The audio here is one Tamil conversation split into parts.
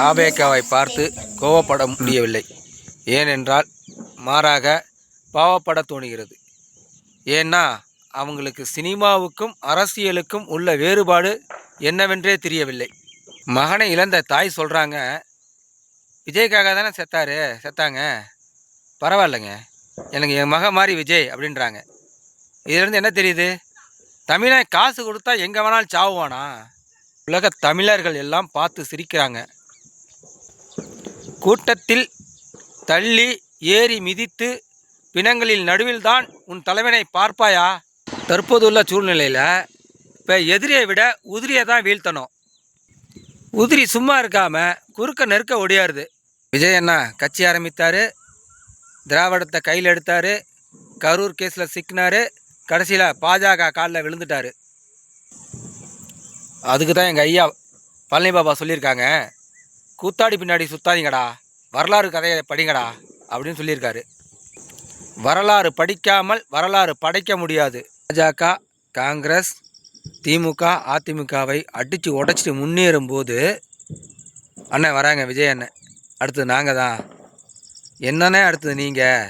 தாபேக்காவை பார்த்து கோவப்பட முடியவில்லை. ஏனென்றால் மாறாக பாவப்பட தோணுகிறது. ஏன்னா அவங்களுக்கு சினிமாவுக்கும் அரசியலுக்கும் உள்ள வேறுபாடு என்னவென்றே தெரியவில்லை. மகனை இழந்த தாய் சொல்கிறாங்க விஜய்க்காக தானே செத்தாரு செத்தாங்க? பரவாயில்லைங்க. எனக்கு என் மகன் மாதிரி விஜய் அப்படின்றாங்க. இதுலேருந்து என்ன தெரியுது? தமிழன் காசு கொடுத்தா எங்கே வேணாலும் சாவுவானா? உலக தமிழர்கள் எல்லாம் பார்த்து சிரிக்கிறாங்க. கூட்டத்தில் தள்ளி ஏறி மிதித்து பிணங்களில் நடுவில்தான் உன் தலைவனை பார்ப்பாயா? தற்போதுள்ள சூழ்நிலையில் இப்போ எதிரியை விட உதிரியை தான் வீழ்த்தணும். உதிரி சும்மா இருக்காம குறுக்க நெருக்க ஒடியாருது விஜய் அண்ணா கட்சி ஆரம்பித்தார். திராவிடத்தை கையில் எடுத்தார். கரூர் கேஸில் சிக்கினார். கடைசியில் பாஜக காலில் விழுந்துட்டார். அதுக்கு தான் எங்கள் ஐயா பழனி பாபா சொல்லியிருக்காங்க. கூத்தாடி பின்னாடி சுத்தாதீங்கடா. வரலாறு கதையை படிங்கடா அப்படின்னு சொல்லியிருக்காரு. வரலாறு படிக்காமல் வரலாறு படைக்க முடியாது. பாஜக காங்கிரஸ் திமுக அதிமுகவை அடித்து உடைச்சிட்டு முன்னேறும்போது அண்ணன் வராங்க விஜய் அண்ணன் அடுத்தது நாங்கள் தான். என்னண்ணே அடுத்தது நீங்கள்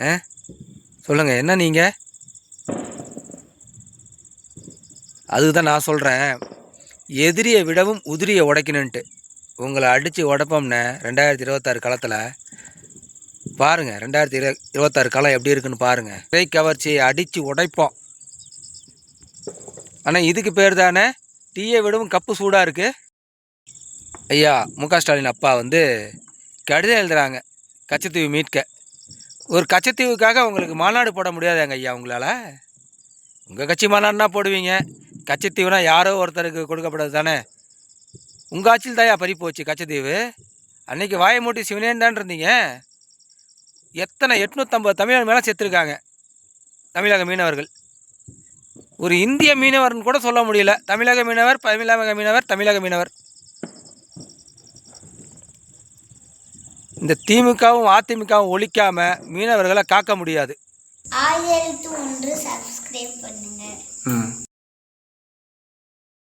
ஆ? சொல்லுங்கள் என்ன நீங்கள் அதுக்கு தான் நான் சொல்கிறேன் எதிரியை விடவும் உதிரியை உடைக்கணுன்ட்டு உங்களை அடித்து உடைப்போம்னே ரெண்டாயிரத்தி இருபத்தாறு களத்தில் பாருங்கள் ரெண்டாயிரத்தி இரு இருபத்தாறு களம் எப்படி இருக்குன்னு பாருங்கள் திரை கவர்ச்சியை அடித்து உடைப்போம். ஆனால் இதுக்கு பேர் தானே? டீயை விடவும் கப்பு சூடாக இருக்குது ஐயா மு ஸ்டாலின் அப்பா வந்து கடிதம் எழுதுகிறாங்க கச்சத்தீவு மீட்க. ஒரு கச்சத்தீவுக்காக உங்களுக்கு மாநாடு போட முடியாதாங்க ஐயா உங்களால்? உங்கள் கட்சி மாநாடுனா போடுவீங்க. கச்சத்தீவுனா யாரோ ஒருத்தருக்கு கொடுக்கப்பட்டது தானே? உங்கள் ஆட்சியில் தாயா பறி போச்சு கச்சத்தீவு அன்னைக்கு வாயை மூட்டி சிவனேன் தான் இருந்தீங்க எத்தனை எட்நூற்றம்பது தமிழர் மேலே செத்துருக்காங்க தமிழக மீனவர்கள். ஒரு இந்திய மீனவர்னு கூட சொல்ல முடியல. தமிழக மீனவர் தமிழக மீனவர் தமிழக மீனவர். இந்த திமுகவும் அதிமுகவும் ஒழிக்காம மீனவர்களை காக்க முடியாது. ஆயிரத்து ஒன்று சப்ஸ்கிரைப் பண்ணுங்க. ம்.